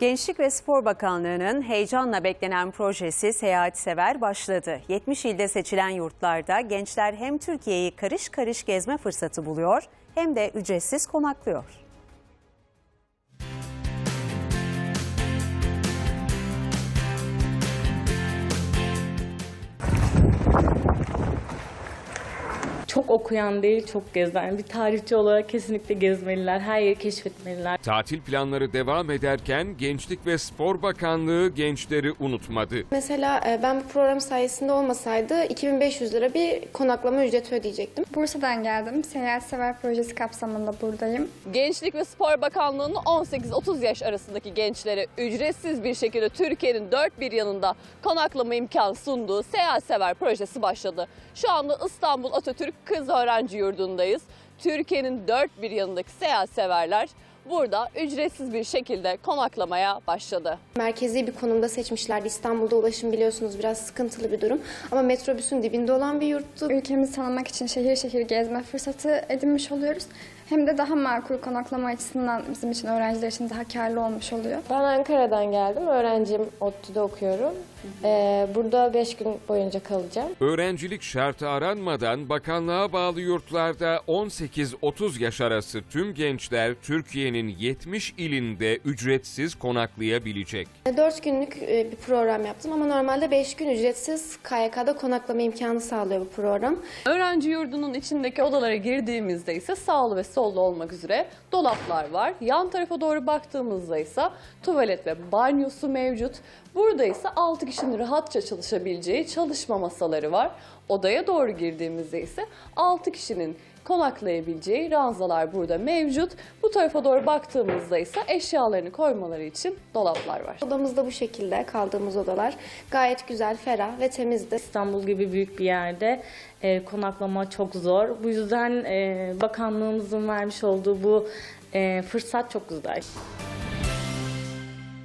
Gençlik ve Spor Bakanlığı'nın heyecanla beklenen projesi Seyahat Sever başladı. 70 ilde seçilen yurtlarda gençler hem Türkiye'yi karış karış gezme fırsatı buluyor hem de ücretsiz konaklıyor. Çok okuyan değil, çok gezen. Bir tarihçi olarak kesinlikle gezmeliler, her yeri keşfetmeliler. Tatil planları devam ederken Gençlik ve Spor Bakanlığı gençleri unutmadı. Mesela e, ben bu program sayesinde olmasaydı 2500 lira bir konaklama ücreti ödeyecektim. Bursa'dan geldim. Seyahat Sever Projesi kapsamında buradayım. Gençlik ve Spor Bakanlığı'nın 18-30 yaş arasındaki gençlere ücretsiz bir şekilde Türkiye'nin dört bir yanında konaklama imkanı sunduğu Seyahat Sever projesi başladı. Şu anda İstanbul Atatürk Kız Öğrenci Yurdu'ndayız. Türkiye'nin dört bir yanındaki seyahat severler burada ücretsiz bir şekilde konaklamaya başladı. Merkezi bir konumda seçmişlerdi. İstanbul'da ulaşım biliyorsunuz biraz sıkıntılı bir durum. Ama metrobüsün dibinde olan bir yurttu. Ülkemizi tanımak için şehir şehir gezme fırsatı edinmiş oluyoruz. Hem de daha makul konaklama açısından bizim için öğrenciler için daha karlı olmuş oluyor. Ben Ankara'dan geldim. Öğrencim ODTÜ'de okuyorum. Ee, burada 5 gün boyunca kalacağım. Öğrencilik şartı aranmadan bakanlığa bağlı yurtlarda 18-30 yaş arası tüm gençler Türkiye'nin 70 ilinde ücretsiz konaklayabilecek. 4 günlük e, bir program yaptım ama normalde 5 gün ücretsiz KYK'da konaklama imkanı sağlıyor bu program. Öğrenci yurdunun içindeki odalara girdiğimizde ise sağlı ve sollu olmak üzere dolaplar var. Yan tarafa doğru baktığımızda ise tuvalet ve banyosu mevcut. Burada ise 6 kişinin rahatça çalışabileceği çalışma masaları var. Odaya doğru girdiğimizde ise 6 kişinin konaklayabileceği ranzalar burada mevcut. Bu tarafa doğru baktığımızda ise eşyalarını koymaları için dolaplar var. Odamız da bu şekilde kaldığımız odalar. Gayet güzel, ferah ve temizdi. İstanbul gibi büyük bir yerde e, konaklama çok zor. Bu yüzden e, bakanlığımızın vermiş olduğu bu e, fırsat çok güzel.